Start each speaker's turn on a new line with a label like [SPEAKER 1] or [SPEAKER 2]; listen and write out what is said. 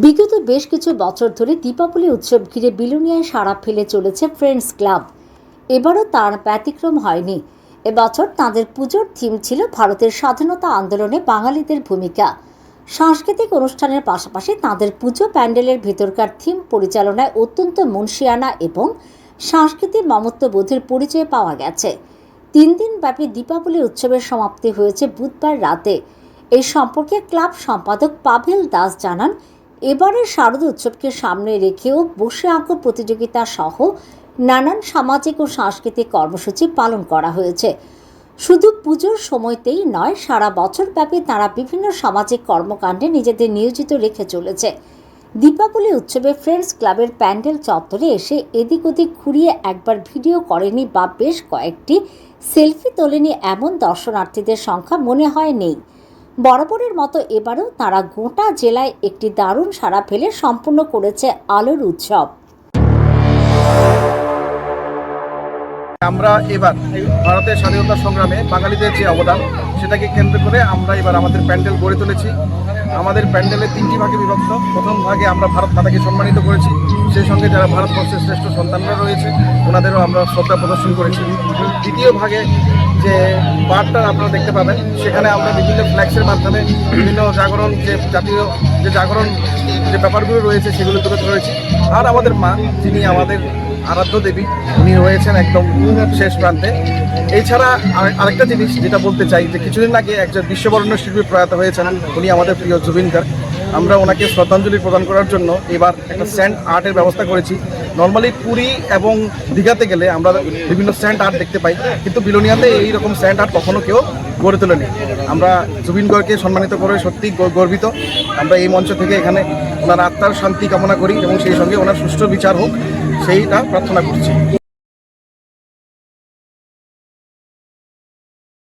[SPEAKER 1] বিগত বেশ কিছু বছর ধরে দীপাবলি উৎসব ঘিরে বিলুনিয়ায় সাড়া ফেলে চলেছে ফ্রেন্ডস ক্লাব এবারও তার ব্যতিক্রম হয়নি। এবছর তাদের পুজোর থিম ছিল ভারতের স্বাধীনতা আন্দোলনে বাঙালিদের ভূমিকা। সাংস্কৃতিক অনুষ্ঠানের পাশাপাশি তাদের পুজো প্যান্ডেলের ভেতরকার থিম পরিচালনায় অত্যন্ত মুন্সিয়ানা এবং সাংস্কৃতিক মমত্ববোধের পরিচয় পাওয়া গেছে। তিন দিন ব্যাপী দীপাবলি উৎসবের সমাপ্তি হয়েছে বুধবার রাতে। এই সম্পর্কে ক্লাব সম্পাদক পাভেল দাস জানান এবারের শারদ উৎসবকে সামনে রেখেও বসে আঁকো প্রতিযোগিতা সহ নানান সামাজিক ও সাংস্কৃতিক কর্মসূচি পালন করা হয়েছে। শুধু পুজোর সময়তেই নয়, সারা বছর ব্যাপী তারা বিভিন্ন সামাজিক কর্মকাণ্ডে নিজেদের নিয়োজিত রেখে চলেছে। দীপাবলি উৎসবে ফ্রেন্ডস ক্লাবের প্যান্ডেল চত্বরে এসে এদিক ওদিক ঘুরিয়ে একবার ভিডিও করেনি বা বেশ কয়েকটি সেলফি তোলেনি এমন দর্শনার্থীদের সংখ্যা মনে হয় নেই। বরাবরের মতো এবারেও তারা গোটা জেলায় একটি দারুণ সাড়া ফেলে সম্পূর্ণ করেছে আলোর উৎসব।
[SPEAKER 2] আমরা এবার ভারতের স্বাধীনতা সংগ্রামে বাঙালিদের যে অবদান, সেটাকে কেন্দ্র করে আমরা এবার আমাদের প্যান্ডেল গড়ে তুলেছি। আমাদের প্যান্ডেলে তিনটি ভাগে বিভক্ত। প্রথম ভাগে আমরা ভারত মাতাকে সম্মানিত করেছি। সেই সঙ্গে যারা ভারতবর্ষের শ্রেষ্ঠ সন্তানরা রয়েছে, ওনাদেরও আমরা শ্রদ্ধা প্রদর্শন করেছি। দ্বিতীয় ভাগে যে পার্টটা আপনারা দেখতে পাবেন। সেখানে আমরা বিভিন্ন ফ্ল্যাক্সের মাধ্যমে বিভিন্ন জাগরণ যে জাতীয় যে জাগরণ যে ব্যাপারগুলো রয়েছে সেগুলো তুলে ধরেছি আর আমাদের মা, যিনি আমাদের আরাধ্য দেবী, উনি রয়েছেন একদম শেষ প্রান্তে। এছাড়া আর- আরেকটা জিনিস যেটা বলতে চাই, যে কিছুদিন আগে একজন বিশ্ববরণ্য শিল্পী প্রয়াত হয়েছেন, উনি আমাদের প্রিয় জুবিন আমরা ওনাকে শ্রদ্ধাঞ্জলি প্রদান করার জন্য এবার একটা স্যান্ড আর্টের ব্যবস্থা করেছি। নর্মালি পুরী এবং দীঘাতে গেলে আমরা বিভিন্ন স্যান্ড আর্ট দেখতে পাই, কিন্তু বিলোনিয়াতে এই রকম স্যান্ড আর্ট কখনো কেউ গড়ে তোলেনি। আমরা জুবিন গর্গকে সম্মানিত করে সত্যি গর্বিত। আমরা এই মঞ্চ থেকে এখানে ওনার আত্মার শান্তি কামনা করি এবং সেই সঙ্গে ওনার সুষ্ঠু বিচার হোক, সেইটা প্রার্থনা করছি।